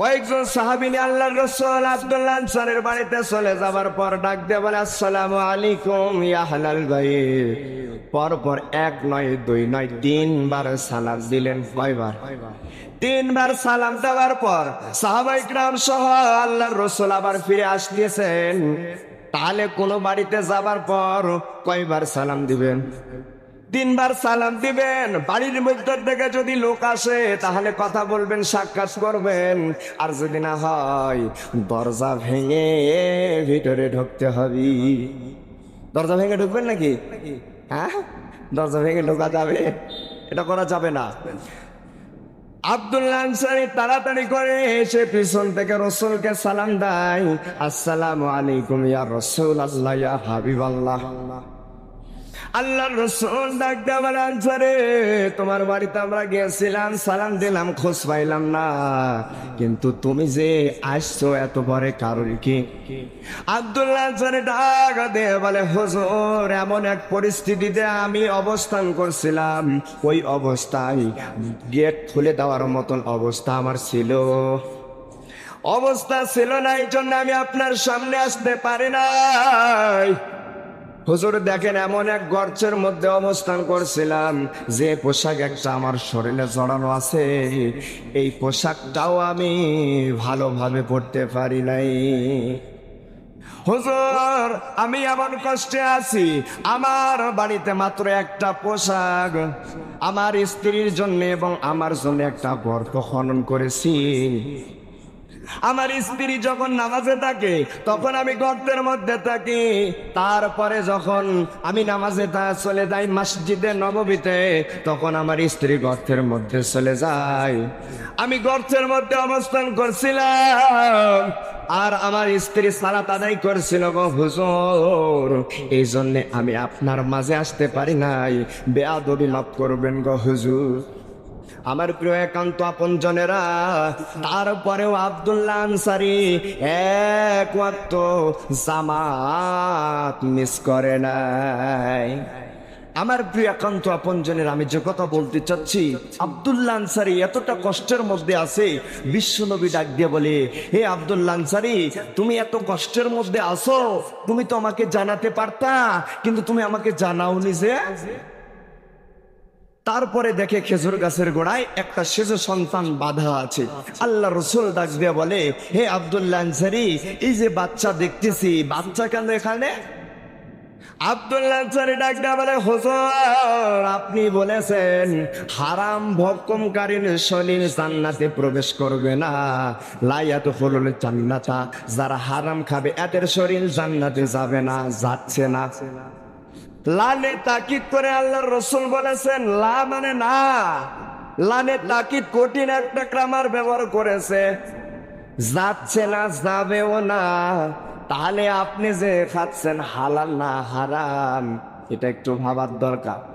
কয়েকজন সাহাবিনী আল্লাহ রসুল আব্দুল্লাহ আনসারের বাড়িতে চলে যাবার পর ডাক দিয়ে বলে, আসসালামু আলাইকুম, ইয়া ভাই পরপর এক নয়, দুই নয়, তিনবার সালাম দিলেন কয়বার? তিনবার সালাম দেওয়ার পর সাহাবাই গ্রাম সহ আল্লাহর রসুল আবার ফিরে আসতেছেন। তাহলে কোনো বাড়িতে যাবার পর কয়বার সালাম দিবেন? তিনবার সালাম দিবেন। বাড়ির মধ্যে থেকে যদি লোক আসে, তাহলে কথা বলবেন, সাক্ষাৎ করবেন। আর যদি না হয়, দরজা ভেঙে ভিতরে ঢুকতে হবে। দরজা ভেঙে ঢুকবেন নাকি? হ্যাঁ? দরজা ভেঙে ঢোকা যাবে। এটা করা যাবে না। আব্দুল্লাহ আনসারি তাড়াতাড়ি করে এসে পিছন থেকে রসুলকে সালাম দেয়। আসসালামু আলাইকুম ইয়া রসুল আল্লাহ, ইয়া হাবিব আল্লাহ আল্লাহ রসুল ডাকতে আমার আনসারে, তোমার বাড়িতে আমরা গিয়েছিলাম, সালাম দিলাম, খোঁজ পাইলাম না। কিন্তু তুমি যে আসছো এত পরে কারণ কি? আব্দুল্লাহ আনসারে ডাক দে বলে, হুজুর, এমন এক পরিস্থিতিতে আমি অবস্থান করছিলাম। ওই অবস্থায় গেট খুলে দেওয়ার মতন অবস্থা আমার ছিল। অবস্থা ছিল না এই জন্য আমি আপনার সামনে আসতে পারি নাই। হুজুর, দেখেন এমন এক গর্তের মধ্যে অবস্থান করছিলাম। যে পোশাক একটা আমার শরীরে জড়ানো আছে, এই পোশাকটাও আমি ভালোভাবে পড়তে পারি নাই। হুজুর, আমি এমন কষ্টে আছি, আমার বাড়িতে মাত্র একটা পোশাক। আমার স্ত্রীর জন্য এবং আমার জন্য একটা গর্ত খনন করেছি। আমার স্ত্রী যখন নামাজে থাকে, তখন আমি গর্তের মধ্যে থাকি। তারপরে যখন আমি নামাজে চলে যাই মসজিদে নববীতে, তখন আমার স্ত্রী গর্তের মধ্যে চলে যায়। আমি গর্তের মধ্যে অবস্থান করছিলাম, আর আমার স্ত্রী সারা তাদাই করছিল, গো হুজুর, এই জন্যে আমি আপনার মাঝে আসতে পারি নাই। বেয়াদবি মাফ করবেন, গো হুজুর। আমার প্রিয় একান্ত আপন জনেরা তারপরেও আব্দুল্লাহ আনসারি জামাত মিস করে নাই। আমার প্রিয় একান্ত আপন জনের আমি যে কথা বলতে চাচ্ছি, আব্দুল্লাহ আনসারি এতটা কষ্টের মধ্যে আছে, বিশ্বনবী ডাক দিয়ে বলে, হে আব্দুল্লাহ আনসারি, তুমি এত কষ্টের মধ্যে আসো তুমি তো আমাকে জানাতে পারতা, কিন্তু তুমি আমাকে জানাওনি যে তারপরে দেখে খেজুর গাছের গোড়ায় একটা শিশু সন্তান বাধা আছে। আল্লাহ রসুল ডাক দিয়ে বলে, হে আব্দুল্লাহ এই যে বাচ্চা দেখতেছি, বাচ্চা কেন এখানে? আপনি বলেছেন হারাম ভক্ষমকারীর শরীর জান্নাতে প্রবেশ করবে না। লাইয়াত হলুল জান্নাতা, যারা হারাম খাবে, এদের শরীর জান্নাতে যাবে না, যাচ্ছে না। লালে তাকিদ করে আল্লাহর রসুল বলেছেন, লা মানে না। লানে তাকিদ কঠিন একটা ক্রামার ব্যবহার করেছে। যাচ্ছে না যাবেও না। তাহলে আপনি যে খাচ্ছেন হালাল না হারাম, এটা একটু ভাবার দরকার।